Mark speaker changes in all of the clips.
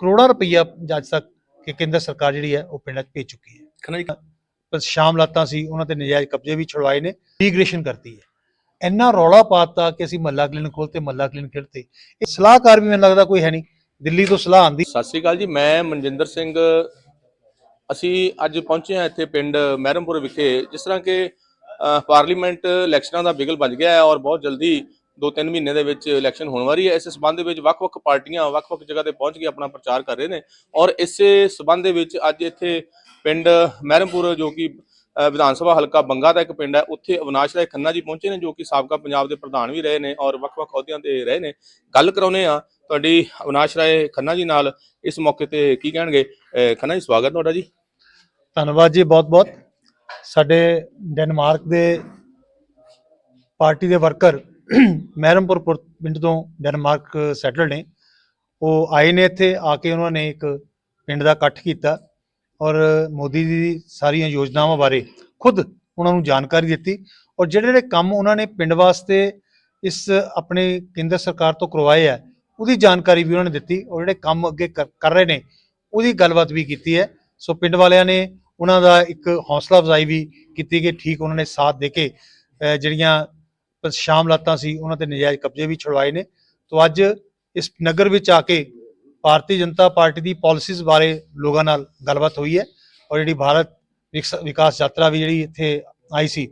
Speaker 1: ਕਰੋੜਾਂ ਰੁਪਈਆ ਅੱਜ ਤੱਕ ਕਿ ਕੇਂਦਰ ਸਰਕਾਰ ਜਿਹੜੀ ਹੈ ਉਹ ਪਿੰਡਾਂ 'ਚ ਭੇਜ ਚੁੱਕੀ ਹੈ।
Speaker 2: ਜੀ
Speaker 1: ਪਰ ਸ਼ਾਮ ਲਾਤਾਂ ਸੀ ਉਹਨਾਂ ਤੇ ਨਜਾਇਜ਼ ਕਬਜ਼ੇ ਵੀ ਛੁਡਵਾਏ ਨੇ ਰੀਗ੍ਰੇਸ਼ਨ ਕਰਤੀ ਹੈ। ਇੰਨਾ ਰੌਲਾ ਪਾਤਾ ਕਿ ਅਸੀਂ ਮੱਲਾ ਕਲੀਨਿਕ ਖੋਲਤੇ ਮੱਲਾ ਕਲੀਨਿਕ ਖੇਡਤੇ ਇਹ ਸਲਾਹਕਾਰ ਵੀ ਮੈਨੂੰ ਲੱਗਦਾ ਕੋਈ ਹੈ ਨਹੀਂ ਦਿੱਲੀ ਤੋਂ ਸਲਾਹ ਆਂਦੀ
Speaker 2: ਸਤਿ ਸ੍ਰੀ ਅਕਾਲ ਜੀ ਮੈਂ ਮਨਜਿੰਦਰ ਸਿੰਘ। ਅਸੀਂ ਅੱਜ ਪਹੁੰਚੇ ਹਾਂ ਇੱਥੇ ਪਿੰਡ ਮਹਿਰਮਪੁਰ ਵਿਖੇ ਜਿਸ ਤਰ੍ਹਾਂ ਕਿ ਪਾਰਲੀਮੈਂਟ ਇਲੈਕਸ਼ਨਾਂ ਦਾ ਬਿਗਲ ਵੱਜ ਗਿਆ ਹੈ ਔਰ ਬਹੁਤ ਜਲਦੀ 2-3 ਮਹੀਨੇ ਦੇ ਵਿੱਚ ਇਲੈਕਸ਼ਨ ਹੋਣ ਵਾਲੀ ਹੈ। ਇਸ ਸਬੰਧ ਦੇ ਵਿੱਚ ਵੱਖ-ਵੱਖ ਪਾਰਟੀਆਂ ਵੱਖ-ਵੱਖ ਜਗ੍ਹਾ ਤੇ ਪਹੁੰਚ ਕੇ ਆਪਣਾ ਪ੍ਰਚਾਰ ਕਰ ਰਹੇ ਨੇ ਔਰ ਇਸੇ ਸਬੰਧ ਦੇ ਵਿੱਚ ਅੱਜ ਇੱਥੇ ਪਿੰਡ ਮਹਿਰਮਪੁਰ, ਜੋ ਕਿ ਵਿਧਾਨ ਸਭਾ ਹਲਕਾ ਬੰਗਾ ਦਾ ਇੱਕ ਪਿੰਡ ਹੈ, ਉੱਥੇ ਅਵਿਨਾਸ਼ ਰਾਏ ਖੰਨਾ ਜੀ ਪਹੁੰਚੇ ਨੇ, ਜੋ ਕਿ ਸਾਬਕਾ ਪੰਜਾਬ ਦੇ ਪ੍ਰਧਾਨ ਵੀ ਰਹੇ ਨੇ ਔਰ ਵੱਖ-ਵੱਖ ਅਹੁਦਿਆਂ ਤੇ ਰਹੇ ਨੇ। ਗੱਲ ਕਰਾਉਨੇ ਆ ਤੁਹਾਡੀ ਅਵਿਨਾਸ਼ ਰਾਏ ਖੰਨਾ ਜੀ ਨਾਲ। ਇਸ ਮੌਕੇ ਤੇ ਕੀ ਕਹਿਣਗੇ? ਖੰਨਾ ਜੀ, ਸਵਾਗਤ ਤੁਹਾਡਾ ਜੀ।
Speaker 1: ਧੰਨਵਾਦ ਜੀ ਬਹੁਤ ਬਹੁਤ ਸਾਡੇ ਡੈਨਮਾਰਕ ਦੇ ਪਾਰਟੀ ਦੇ ਵਰਕਰ ਮਹਿਰਮਪੁਰ ਪੁਰ- ਪਿੰਡ ਤੋਂ ਡੈਨਮਾਰਕ ਸੈਟਲ ਨੇ। ਉਹ ਆਏ ਨੇ ਇੱਥੇ, ਆ ਕੇ ਉਹਨਾਂ ਨੇ ਇੱਕ ਪਿੰਡ ਦਾ ਇਕੱਠ ਕੀਤਾ ਔਰ ਮੋਦੀ ਜੀ ਦੀ ਸਾਰੀਆਂ ਯੋਜਨਾਵਾਂ ਬਾਰੇ ਖੁਦ ਉਹਨਾਂ ਨੂੰ ਜਾਣਕਾਰੀ ਦਿੱਤੀ ਔਰ ਜਿਹੜੇ ਜਿਹੜੇ ਕੰਮ ਉਹਨਾਂ ਨੇ ਪਿੰਡ ਵਾਸਤੇ ਇਸ ਆਪਣੇ ਕੇਂਦਰ ਸਰਕਾਰ ਤੋਂ ਕਰਵਾਏ ਆ, ਉਹਦੀ ਜਾਣਕਾਰੀ ਵੀ ਉਹਨਾਂ ਨੇ ਦਿੱਤੀ ਔਰ ਜਿਹੜੇ ਕੰਮ ਅੱਗੇ ਕਰ ਕਰ ਰਹੇ ਨੇ, ਉਹਦੀ ਗੱਲਬਾਤ ਵੀ ਕੀਤੀ ਹੈ। ਸੋ ਪਿੰਡ ਵਾਲਿਆਂ ਨੇ ਉਹਨਾਂ ਦਾ ਇੱਕ ਹੌਸਲਾ ਅਫਜ਼ਾਈ ਵੀ ਕੀਤੀ ਕਿ ਠੀਕ ਉਹਨਾਂ ਨੇ ਸਾਥ ਦੇ ਕੇ ਜਿਹੜੀਆਂ ਸ਼ਾਮ ਲਾਤਾਂ ਸੀ ਉਹਨਾਂ ਤੇ ਨਜਾਇਜ਼ ਕਬਜ਼ੇ ਵੀ ਛੁਡਵਾਏ ਨੇ। ਤੋਂ ਅੱਜ ਇਸ ਨਗਰ ਵਿੱਚ ਆ ਕੇ ਭਾਰਤੀ ਜਨਤਾ ਪਾਰਟੀ ਦੀ ਪਾਲਿਸੀਜ਼ ਬਾਰੇ ਲੋਕਾਂ ਨਾਲ ਗੱਲਬਾਤ ਹੋਈ ਹੈ ਔਰ ਜਿਹੜੀ ਭਾਰਤ ਵਿਕਸ- ਵਿਕਾਸ ਯਾਤਰਾ ਵੀ ਜਿਹੜੀ ਇੱਥੇ ਆਈ ਸੀ,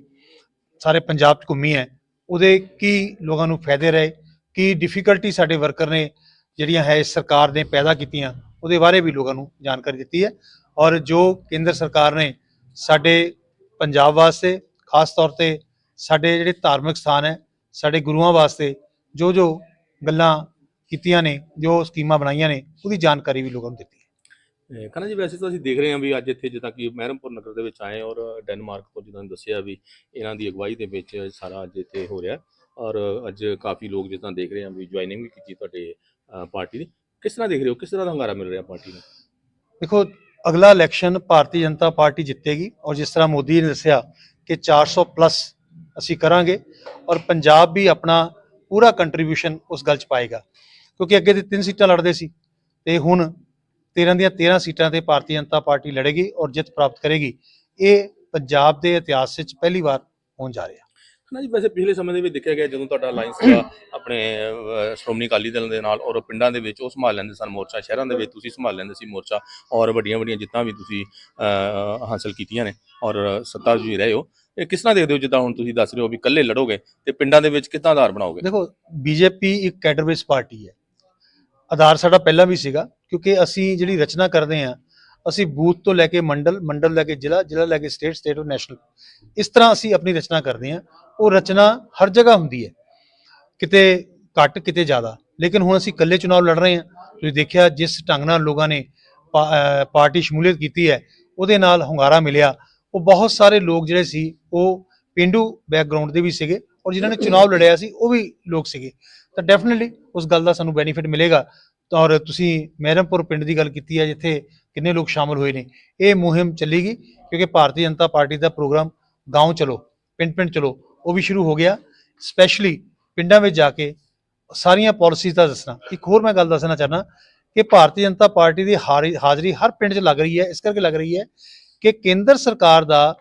Speaker 1: ਸਾਰੇ ਪੰਜਾਬ 'ਚ ਘੁੰਮੀ ਹੈ, ਉਹਦੇ ਕੀ ਲੋਕਾਂ ਨੂੰ ਫਾਇਦੇ ਰਹੇ, ਕੀ ਡਿਫਿਕਲਟੀ ਸਾਡੇ ਵਰਕਰ ਨੇ ਜਿਹੜੀਆਂ ਹੈ ਇਸ ਸਰਕਾਰ ਨੇ ਪੈਦਾ ਕੀਤੀਆਂ, ਉਹਦੇ ਬਾਰੇ ਵੀ ਲੋਕਾਂ ਨੂੰ ਜਾਣਕਾਰੀ ਦਿੱਤੀ ਹੈ। ਔਰ ਜੋ ਕੇਂਦਰ ਸਰਕਾਰ ਨੇ ਸਾਡੇ ਪੰਜਾਬ ਵਾਸਤੇ ਖਾਸ ਤੌਰ ਤੇ ਸਾਡੇ ਜਿਹੜੇ ਧਾਰਮਿਕ ਸਥਾਨ ਹੈ ਸਾਡੇ ਗੁਰੂਆਂ ਵਾਸਤੇ ਜੋ ਜੋ ਗੱਲਾਂ ਕੀਤੀਆਂ ਨੇ ਜੋ ਸਕੀਮਾਂ ਬਣਾਈਆਂ ਨੇ ਉਹਦੀ ਜਾਣਕਾਰੀ ਵੀ ਲੋਕਾਂ ਨੂੰ ਦਿੱਤੀ ਹੈ।
Speaker 2: ਖੰਨਾ ਜੀ ਵੈਸੇ ਤਾਂ ਅਸੀਂ ਦੇਖ ਰਹੇ ਹਾਂ ਵੀ ਅੱਜ ਇੱਥੇ ਜਿੱਦਾਂ ਕਿ ਮਹਿਰਮਪੁਰ ਨਗਰ ਦੇ ਵਿੱਚ ਆਏ ਔਰ ਡੈਨਮਾਰਕ ਤੋਂ ਜਿੱਦਾਂ ਦੱਸਿਆ ਵੀ ਇਹਨਾਂ ਦੀ ਅਗਵਾਈ ਦੇ ਵਿੱਚ ਸਾਰਾ ਅੱਜ ਇੱਥੇ ਹੋ ਰਿਹਾ ਔਰ ਅੱਜ ਕਾਫੀ ਲੋਕ ਜਿੱਦਾਂ ਦੇਖ ਰਹੇ ਹਾਂ ਵੀ ਜੁਆਇਨਿੰਗ ਵੀ ਕੀਤੀ ਤੁਹਾਡੇ ਪਾਰਟੀ ਦੀ ਕਿਸ ਤਰ੍ਹਾਂ ਦੇਖ ਰਹੇ ਹੋ? ਕਿਸ ਤਰ੍ਹਾਂ ਦਾ ਹੰਗਾਰਾ ਮਿਲ ਰਿਹਾ ਪਾਰਟੀ ਨੂੰ?
Speaker 1: ਦੇਖੋ ਅਗਲਾ ਇਲੈਕਸ਼ਨ ਭਾਰਤੀ ਜਨਤਾ ਪਾਰਟੀ ਜਿੱਤੇਗੀ ਔਰ ਜਿਸ ਤਰ੍ਹਾਂ ਮੋਦੀ ਨੇ ਦੱਸਿਆ ਕਿ 400 ਪਲੱਸ ਅਸੀਂ ਕਰਾਂਗੇ ਔਰ ਪੰਜਾਬ ਵੀ ਆਪਣਾ ਪੂਰਾ ਕੰਟਰੀਬਿਊਸ਼ਨ ਉਸ ਗੱਲ 'ਚ ਪਾਏਗਾ। ਕਿਉਂਕਿ ਅੱਗੇ ਤੇ ਤਿੰਨ ਸੀਟਾਂ ਲੜਦੇ ਸੀ ਤੇ ਹੁਣ 13 ਦੀਆਂ 13 ਸੀਟਾਂ ਤੇ ਭਾਰਤੀ ਜਨਤਾ ਪਾਰਟੀ ਲੜੇਗੀ ਔਰ ਜਿੱਤ ਪ੍ਰਾਪਤ ਕਰੇਗੀ। ਇਹ ਪੰਜਾਬ ਦੇ ਇਤਿਹਾਸ ਵਿੱਚ ਪਹਿਲੀ ਵਾਰ ਹੋਣ ਜਾ ਰਿਹਾ।
Speaker 2: ਖੰਨਾ ਜੀ ਵੈਸੇ ਪਿਛਲੇ ਸਮੇਂ ਦੇ ਵਿੱਚ ਦੇਖਿਆ ਗਿਆ ਜਦੋਂ ਤੁਹਾਡਾ ਅਲਾਈਅੰਸ ਸੀਗਾ ਆਪਣੇ ਸ਼੍ਰੋਮਣੀ ਅਕਾਲੀ ਦਲ ਦੇ ਨਾਲ ਔਰ ਪਿੰਡਾਂ ਦੇ ਵਿੱਚ ਉਹ ਸੰਭਾਲ ਲੈਂਦੇ ਸਨ ਮੋਰਚਾ ਸ਼ਹਿਰਾਂ ਦੇ ਵਿੱਚ ਤੁਸੀਂ ਸੰਭਾਲ ਲੈਂਦੇ ਸੀ ਮੋਰਚਾ ਔਰ ਵੱਡੀਆਂ ਵੱਡੀਆਂ ਜਿੱਤਾਂ ਵੀ ਤੁਸੀਂ ਅਹ, ਹਾਸਲ ਕੀਤੀਆਂ ਨੇ ਔਰ ਸੱਤਾ 'ਚ ਵੀ ਰਹੇ ਹੋ। ਇਹ ਕਿਸ ਤਰ੍ਹਾਂ ਦੇਖਦੇ ਹੋ ਜਿੱਦਾਂ ਹੁਣ ਤੁਸੀਂ ਦੱਸ ਰਹੇ ਹੋ ਵੀ ਇਕੱਲੇ ਲੜੋਗੇ ਤੇ ਪਿੰਡਾਂ ਦੇ ਵਿੱਚ ਕਿੱਦਾਂ ਆਧਾਰ ਬਣਾਓਗੇ?
Speaker 1: ਦੇਖੋ, ਬੀਜੇਪੀ ਇੱਕ ਕੈਡਰ ਬੇਸ ਪਾਰਟੀ ਹੈ। ਆਧਾਰ ਸਾਡਾ ਪਹਿਲਾਂ ਵੀ ਸੀਗਾ, ਕਿਉਂਕਿ ਅਸੀਂ ਜਿਹੜੀ ਰਚਨਾ ਕਰਦੇ ਹਾਂ, ਅਸੀਂ ਬੂਥ ਤੋਂ ਲੈ ਕੇ ਮੰਡਲ ਮੰਡਲ ਲੈ ਕੇ ਜ਼ਿਲ੍ਹਾ ਜ਼ਿਲ੍ਹਾ ਲੈ ਕੇ ਸਟੇਟ ਸਟੇਟ ਤੋਂ ਨੈਸ਼ਨਲ, ਇਸ ਤਰ੍ਹਾਂ ਅਸੀਂ ਆਪਣੀ ਰਚਨਾ ਕਰਦੇ ਹਾਂ। ਉਹ ਰਚਨਾ ਹਰ ਜਗ੍ਹਾ ਹੁੰਦੀ ਹੈ। ਕਿਤੇ ਘੱਟ, ਕਿਤੇ ਜ਼ਿਆਦਾ। ਲੇਕਿਨ ਹੁਣ ਅਸੀਂ ਇਕੱਲੇ ਚੁਣਾਵ ਲੜ ਰਹੇ ਹਾਂ। ਤੁਸੀਂ ਦੇਖਿਆ ਜਿਸ ਢੰਗ ਨਾਲ ਲੋਕਾਂ ਨੇ ਪਾਰਟੀ ਸ਼ਮੂਲੀਅਤ ਕੀਤੀ ਹੈ, ਉਹਦੇ ਨਾਲ ਹੁੰਗਾਰਾ ਮਿਲਿਆ। ਉਹ ਬਹੁਤ ਸਾਰੇ ਲੋਕ ਜਿਹੜੇ ਸੀ ਉਹ ਪਿੰਡੂ ਬੈਕਗ੍ਰਾਉਂਡ ਦੇ ਵੀ ਸੀਗੇ ਔਰ ਜਿਨ੍ਹਾਂ ਨੇ ਚੁਣਾਵ ਲੜਿਆ ਸੀ ਉਹ ਵੀ ਲੋਕ ਸੀਗੇ ਤਾਂ ਡੈਫੀਨਿਟਲੀ ਉਸ ਗੱਲ ਦਾ ਸਾਨੂੰ ਬੈਨੀਫਿਟ ਮਿਲੇਗਾ ਤਾਂ ਔਰ ਤੁਸੀਂ ਮਹਿਰਮਪੁਰ ਪਿੰਡ ਦੀ ਗੱਲ ਕੀਤੀ ਹੈ ਜਿੱਥੇ ਕਿੰਨੇ ਲੋਕ ਸ਼ਾਮਲ ਹੋਏ ਨੇ ਇਹ ਮੁਹਿੰਮ ਚੱਲੇਗੀ ਕਿਉਂਕਿ ਭਾਰਤੀ ਜਨਤਾ ਪਾਰਟੀ ਦਾ ਪ੍ਰੋਗਰਾਮ گاؤں ਚਲੋ ਪਿੰਡ ਪਿੰਡ ਚਲੋ ਉਹ ਵੀ ਸ਼ੁਰੂ ਹੋ ਗਿਆ ਸਪੈਸ਼ਲੀ ਪਿੰਡਾਂ ਵਿੱਚ ਜਾ ਕੇ ਸਾਰੀਆਂ ਪਾਲਿਸੀਜ਼ ਦਾ ਦੱਸਣਾ ਇੱਕ ਹੋਰ ਮੈਂ ਗੱਲ ਦੱਸਣਾ ਚਾਹਨਾ ਕਿ ਭਾਰਤੀ ਜਨਤਾ ਪਾਰਟੀ ਦੀ ਹਾਰੀ- ਹਾਜ਼ਰੀ ਹਰ ਪਿੰਡ 'ਚ ਲੱਗ ਰਹੀ ਹੈ ਇਸ ਕਰਕੇ ਲੱਗ ਰਹੀ ਹੈ ਕਿ ਕੇਂਦਰ ਸਰਕਾਰ ਦਾ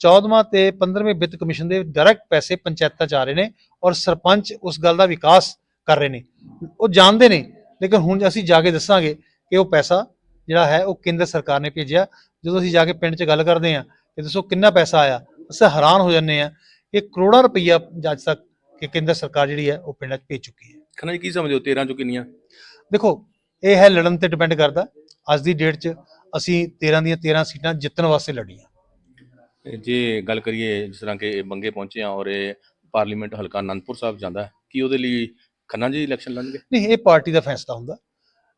Speaker 1: 14ਵਾਂ ਤੇ 15ਵੇਂ ਵਿੱਤ ਕਮਿਸ਼ਨ ਦੇ ਡਾਇਰੈਕਟ ਪੈਸੇ ਪੰਚਾਇਤਾਂ 'ਚ ਆ ਰਹੇ ਨੇ ਔਰ ਸਰਪੰਚ ਉਸ ਗੱਲ ਦਾ ਵਿਕਾਸ ਕਰ ਰਹੇ ਨੇ। ਉਹ ਜਾਣਦੇ ਨੇ ਲੇਕਿਨ ਹੁਣ ਅਸੀਂ ਜਾ ਕੇ ਦੱਸਾਂਗੇ ਕਿ ਉਹ ਪੈਸਾ ਜਿਹੜਾ ਹੈ ਉਹ ਕੇਂਦਰ ਸਰਕਾਰ ਨੇ ਭੇਜਿਆ। ਜਦੋਂ ਅਸੀਂ ਜਾ ਕੇ ਪਿੰਡ 'ਚ ਗੱਲ ਕਰਦੇ ਹਾਂ ਕਿ ਦੱਸੋ ਕਿੰਨਾ ਪੈਸਾ ਆਇਆ ਅਸੀਂ ਹੈਰਾਨ ਹੋ ਜਾਂਦੇ ਹਾਂ ਕਿ ਕਰੋੜਾਂ ਰੁਪਈਆ ਅੱਜ ਤੱਕ ਕਿ ਕੇਂਦਰ ਸਰਕਾਰ ਜਿਹੜੀ ਹੈ ਉਹ ਪਿੰਡਾਂ 'ਚ ਭੇਜ ਚੁੱਕੀ ਹੈ।
Speaker 2: ਖੰਨਾ ਜੀ ਕੀ ਸਮਝਦੇ ਹੋ? 13 ਚੋਂ ਕਿੰਨੀਆਂ?
Speaker 1: ਦੇਖੋ ਇਹ ਹੈ ਲੜਨ ਤੇ ਡਿਪੈਂਡ ਕਰਦਾ। ਅੱਜ ਦੀ ਡੇਟ 'ਚ ਅਸੀਂ 13 ਦੀਆਂ 13 ਸੀਟਾਂ ਜਿੱਤਣ ਵਾਸਤੇ ਲੜੀਆਂ।
Speaker 2: ਜੇ ਗੱਲ ਕਰੀਏ ਜਿਸ ਤਰ੍ਹਾਂ ਕਿ ਇਹ ਬੰਗੇ ਪਹੁੰਚੇ ਆ ਔਰ ਇਹ ਪਾਰਲੀਮੈਂਟ ਹਲਕਾ ਅਨੰਦਪੁਰ ਸਾਹਿਬ ਜਾਂਦਾ ਹੈ ਕੀ ਉਹਦੇ ਲਈ ਖੰਨਾ ਜੀ ਇਲੈਕਸ਼ਨ ਲੜਨਗੇ?
Speaker 1: ਨਹੀਂ ਇਹ ਪਾਰਟੀ ਦਾ ਫੈਸਲਾ ਹੁੰਦਾ।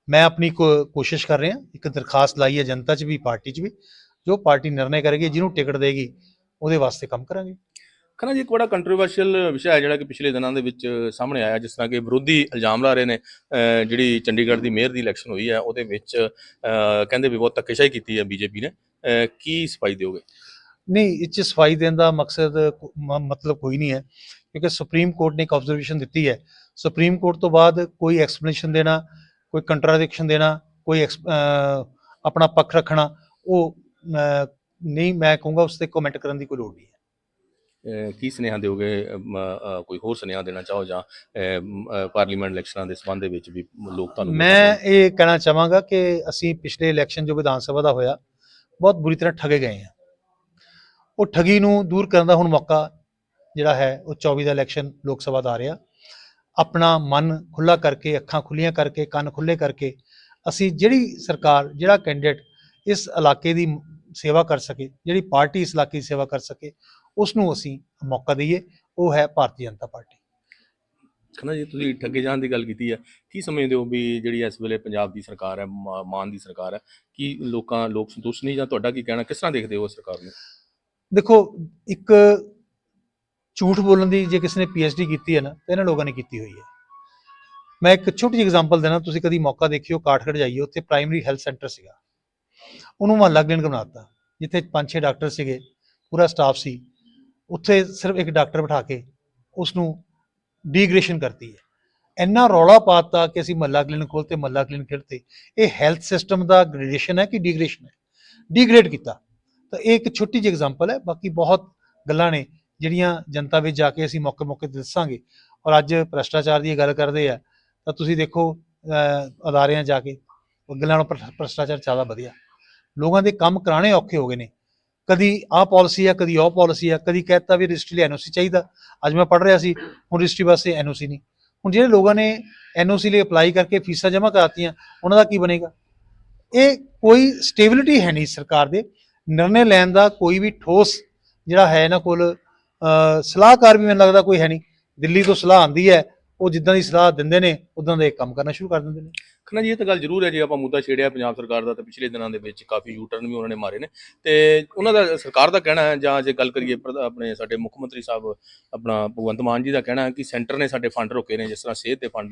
Speaker 1: ਮੈਂ ਆਪਣੀ ਕੋਸ਼ਿਸ਼ ਕਰ ਰਿਹਾ ਇੱਕ ਦਰਖਾਸਤ ਲਾਈ ਹੈ ਜਨਤਾ 'ਚ ਵੀ ਪਾਰਟੀ 'ਚ ਵੀ ਜੋ ਪਾਰਟੀ ਨਿਰਣੈ ਕਰੇਗੀ ਜਿਹਨੂੰ ਟਿਕਟ ਦੇਗੀ ਉਹਦੇ ਵਾਸਤੇ ਕੰਮ ਕਰਾਂਗੇ।
Speaker 2: ਖੰਨਾ ਜੀ, ਇੱਕ ਬੜਾ ਕੰਟਰੋਵਰਸ਼ੀਅਲ ਵਿਸ਼ਾ ਹੈ ਜਿਹੜਾ ਕਿ ਪਿਛਲੇ ਦਿਨਾਂ ਦੇ ਵਿੱਚ ਸਾਹਮਣੇ ਆਇਆ, ਜਿਸ ਤਰ੍ਹਾਂ ਕਿ ਵਿਰੋਧੀ ਇਲਜ਼ਾਮ ਲਾ ਰਹੇ ਨੇ ਜਿਹੜੀ ਚੰਡੀਗੜ੍ਹ ਦੀ ਮੇਅਰ ਦੀ ਇਲੈਕਸ਼ਨ ਹੋਈ ਹੈ, ਉਹਦੇ ਵਿੱਚ ਕਹਿੰਦੇ ਵੀ ਬਹੁਤ ਧੱਕੇਸ਼ਾਹੀ ਕੀਤੀ ਹੈ ਬੀਜੇਪੀ ਨੇ। ਕੀ ਸਫ਼ਾਈ ਦਿਓਗੇ?
Speaker 1: ਨਹੀਂ, ਇਹ 'ਚ ਸਫ਼ਾਈ ਦੇਣ ਦਾ ਮਕਸਦ ਮਤਲਬ ਕੋਈ ਨਹੀਂ ਹੈ, ਕਿਉਂਕਿ ਸੁਪਰੀਮ ਕੋਰਟ ਨੇ ਇੱਕ ਆਬਜ਼ਰਵੇਸ਼ਨ ਦਿੱਤੀ ਹੈ। ਸੁਪਰੀਮ ਕੋਰਟ ਤੋਂ ਬਾਅਦ ਕੋਈ ਐਕਸਪਲੇਨੇਸ਼ਨ ਦੇਣਾ, ਕੋਈ ਕੰਟਰਾਡਿਕਸ਼ਨ ਦੇਣਾ, ਕੋਈ ਐਕਸ- ਆਪਣਾ ਪੱਖ ਰੱਖਣਾ, ਉਹ ਨਹੀਂ, ਮੈਂ ਕਹੂੰਗਾ ਉਸ ਤੇ ਕਮੈਂਟ ਕਰਨ ਦੀ ਕੋਈ ਲੋੜ ਨਹੀਂ ਹੈ।
Speaker 2: ਕੀ ਸੁਨੇਹਾ ਦਿਓਗੇ? ਕੋਈ ਹੋਰ ਸੁਨੇਹਾ ਦੇਣਾ ਚਾਹੋ ਜਾਂ ਪਾਰਲੀਮੈਂਟ ਇਲੈਕਸ਼ਨਾਂ ਦੇ ਸੰਬੰਧ ਦੇ ਵਿੱਚ ਵੀ ਲੋਕ ਤੁਹਾਨੂੰ
Speaker 1: ਮੈਂ ਇਹ ਕਹਿਣਾ ਚਾਹਾਂਗਾ ਕਿ ਅਸੀਂ ਪਿਛਲੇ ਇਲੈਕਸ਼ਨ ਜੋ ਵਿਧਾਨ ਸਭਾ ਦਾ ਹੋਇਆ ਬਹੁਤ ਬੁਰੀ ਤਰ੍ਹਾਂ ਠੱਗੇ ਗਏ ਹਾਂ। ਉਹ ਠੱਗੀ ਨੂੰ ਦੂਰ ਕਰਨ ਦਾ ਹੁਣ ਮੌਕਾ ਜਿਹੜਾ ਹੈ ਉਹ 24 ਦਾ ਇਲੈਕਸ਼ਨ ਲੋਕ ਸਭਾ ਦਾ ਆ ਰਿਹਾ। ਆਪਣਾ ਮਨ ਖੁੱਲਾ ਕਰਕੇ ਅੱਖਾਂ ਖੁੱਲੀਆਂ ਕਰਕੇ ਕੰਨ ਖੁੱਲੇ ਕਰਕੇ ਅਸੀਂ ਜਿਹੜੀ ਸਰਕਾਰ ਜਿਹੜਾ ਕੈਂਡੀਡੇਟ ਇਸ ਇਲਾਕੇ ਦੀ ਸੇਵਾ ਕਰ ਸਕੇ ਜਿਹੜੀ ਪਾਰਟੀ ਇਸ ਇਲਾਕੇ ਦੀ ਸੇਵਾ ਕਰ ਸਕੇ ਉਸ ਨੂੰ ਅਸੀਂ ਮੌਕਾ ਦਈਏ ਉਹ ਹੈ ਭਾਰਤੀ ਜਨਤਾ ਪਾਰਟੀ।
Speaker 2: ਖਨਾ ਜੀ ਤੁਸੀਂ ਠੱਗੇ ਜਾਣ ਦੀ ਗੱਲ ਕੀਤੀ ਹੈ। ਕੀ ਸਮਝਦੇ ਹੋ ਵੀ ਜਿਹੜੀ ਇਸ ਵੇਲੇ ਪੰਜਾਬ ਦੀ ਸਰਕਾਰ ਹੈ ਮਾਨ ਦੀ ਸਰਕਾਰ ਹੈ ਕੀ ਲੋਕਾਂ ਲੋਕ ਸੰਤੁਸ਼ਟ ਨਹੀਂ ਜਾਂ ਤੁਹਾਡਾ ਕੀ ਕਹਿਣਾ ਕਿਸ ਤਰ੍ਹਾਂ ਦੇਖਦੇ ਹੋ ਸਰਕਾਰ ਨੂੰ?
Speaker 1: ਦੇਖੋ ਇੱਕ ਝੂਠ ਬੋਲਣ ਦੀ ਜੇ ਕਿਸੇ ਨੇ ਪੀਐਚਡੀ ਕੀਤੀ ਹੈ ਨਾ ਤਾਂ ਇਹਨਾਂ ਲੋਕਾਂ ਨੇ ਕੀਤੀ ਹੋਈ ਹੈ। ਮੈਂ ਇੱਕ ਛੋਟੀ ਜਿਹੀ ਐਗਜ਼ਾਮਪਲ ਦੇਣਾ ਤੁਸੀਂ ਕਦੀ ਮੌਕਾ ਦੇਖਿਓ ਕਾਠਗੜ੍ਹ ਜਾਈਏ ਉੱਥੇ ਪ੍ਰਾਇਮਰੀ ਹੈਲਥ ਸੈਂਟਰ ਸੀਗਾ। ਉਹਨੂੰ ਮੁਹੱਲਾ ਕਲੀਨਿਕ ਬਣਾ ਦਿੱਤਾ ਜਿੱਥੇ ਪੰਜ ਛੇ ਡਾਕਟਰ ਸੀਗੇ ਪੂਰਾ ਸਟਾਫ ਸੀ। ਉੱਥੇ ਸਿਰਫ ਇੱਕ ਡਾਕਟਰ ਬਿਠਾ ਕੇ ਉਸ ਨੂੰ ਡੀਗ੍ਰੇਸ਼ਨ ਕਰਤੀ ਹੈ। ਇੰਨਾ ਰੌਲਾ ਪਾਤਾ ਕਿ ਅਸੀਂ ਮਹੱਲਾ ਕਲੀਨਿਕ ਖੋਲ੍ਹਤੇ ਮਹੱਲਾ ਕਲੀਨਿਕ ਖੇਡਤੇ ਇਹ ਹੈਲਥ ਸਿਸਟਮ ਦਾ ਗ੍ਰੇਡੇਸ਼ਨ ਹੈ ਕਿ ਡੀਗ੍ਰੇਸ਼ਨ ਹੈ? ਡੀਗ੍ਰੇਡ ਕੀਤਾ। ਤਾਂ ਇਹ ਇੱਕ ਛੋਟੀ ਜਿਹੀ ਐਗਜ਼ਾਮਪਲ ਹੈ ਬਾਕੀ ਬਹੁਤ ਗੱਲਾਂ ਨੇ ਜਿਹੜੀਆਂ ਜਨਤਾ ਵਿੱਚ ਜਾ ਕੇ ਅਸੀਂ ਮੌਕੇ-ਮੌਕੇ ਤੇ ਦੱਸਾਂਗੇ। ਔਰ ਅੱਜ ਭ੍ਰਸ਼ਟਾਚਾਰ ਦੀ ਗੱਲ ਕਰਦੇ ਆ ਤਾਂ ਤੁਸੀਂ ਦੇਖੋ ਅਹ, ਅਦਾਰਿਆਂ ਜਾ ਕੇ ਗੱਲਾਂ ਨੂੰ ਭ੍ਰਸ਼- ਭ੍ਰਸ਼ਟਾਚਾਰ ਜ਼ਿਆਦਾ ਵਧਿਆ। ਲੋਕਾਂ ਦੇ ਕੰਮ ਕਰਾਣੇ ਔਖੇ ਹੋ ਗਏ ਨੇ। ਕਦੀ ਆਹ ਪਾਲਿਸੀ ਆ, ਕਦੀ ਉਹ ਪਾਲਿਸੀ ਆ, ਕਦੀ ਕਹਿਤਾ ਵੀ ਰਜਿਸਟਰੀ ਲਈ ਐਨਓਸੀ ਚਾਹੀਦਾ। ਅੱਜ ਮੈਂ ਪੜ੍ਹ ਰਿਹਾ ਸੀ, ਹੁਣ ਰਜਿਸਟਰੀ ਵਾਸਤੇ ਐਨਓਸੀ ਨਹੀਂ। ਹੁਣ ਜਿਹੜੇ ਲੋਕਾਂ ਨੇ ਐਨਓਸੀ ਲਈ ਅਪਲਾਈ ਕਰਕੇ ਫੀਸਾਂ ਜਮ੍ਹਾਂ ਕਰਾਤੀਆਂ, ਉਹਨਾਂ ਦਾ ਕੀ ਬਣੇਗਾ? ਇਹ ਕੋਈ ਸਟੇਬਿਲਿਟੀ ਹੈ ਨਹੀਂ ਸਰਕਾਰ ਦੇ। ਨਿਰਣੇ ਲੈਣ ਦਾ ਕੋਈ ਵੀ ਠੋਸ ਜਿਹੜਾ ਹੈ ਇਹਨਾਂ ਕੋਲ ਸਲਾਹਕਾਰ ਵੀ ਮੈਨੂੰ ਲੱਗਦਾ ਕੋਈ ਹੈ ਨਹੀਂ। ਦਿੱਲੀ ਤੋਂ ਸਲਾਹ ਆਂਦੀ ਹੈ ਉਹ ਜਿੱਦਾਂ ਦੀ ਸਲਾਹ ਦਿੰਦੇ ਨੇ, ਉਦਾਂ ਦੇ ਕੰਮ ਕਰਨਾ ਸ਼ੁਰੂ ਕਰ ਦਿੰਦੇ ਨੇ।
Speaker 2: ਖੰਨਾ ਜੀ, ਇਹ ਤਾਂ ਗੱਲ ਜ਼ਰੂਰ ਹੈ ਜੇ ਆਪਾਂ ਮੁੱਦਾ ਛੇੜਿਆ ਪੰਜਾਬ ਸਰਕਾਰ ਦਾ, ਤਾਂ ਪਿਛਲੇ ਦਿਨਾਂ ਦੇ ਵਿੱਚ ਕਾਫੀ ਯੂ ਟਰਨ ਵੀ ਉਹਨਾਂ ਨੇ ਮਾਰੇ ਨੇ। ਤੇ ਉਹਨਾਂ ਦਾ, ਸਰਕਾਰ ਦਾ ਕਹਿਣਾ ਹੈ, ਜਾਂ ਜੇ ਗੱਲ ਕਰੀਏ ਪ੍ਰਧ- ਆਪਣੇ ਸਾਡੇ ਮੁੱਖ ਮੰਤਰੀ ਸਾਹਿਬ, ਆਪਣਾ ਭਗਵੰਤ ਮਾਨ ਜੀ ਦਾ ਕਹਿਣਾ ਹੈ ਕਿ ਸੈਂਟਰ ਨੇ ਸਾਡੇ ਫੰਡ ਰੋਕੇ ਨੇ, ਜਿਸ ਤਰ੍ਹਾਂ ਸਿਹਤ ਦੇ ਫੰਡ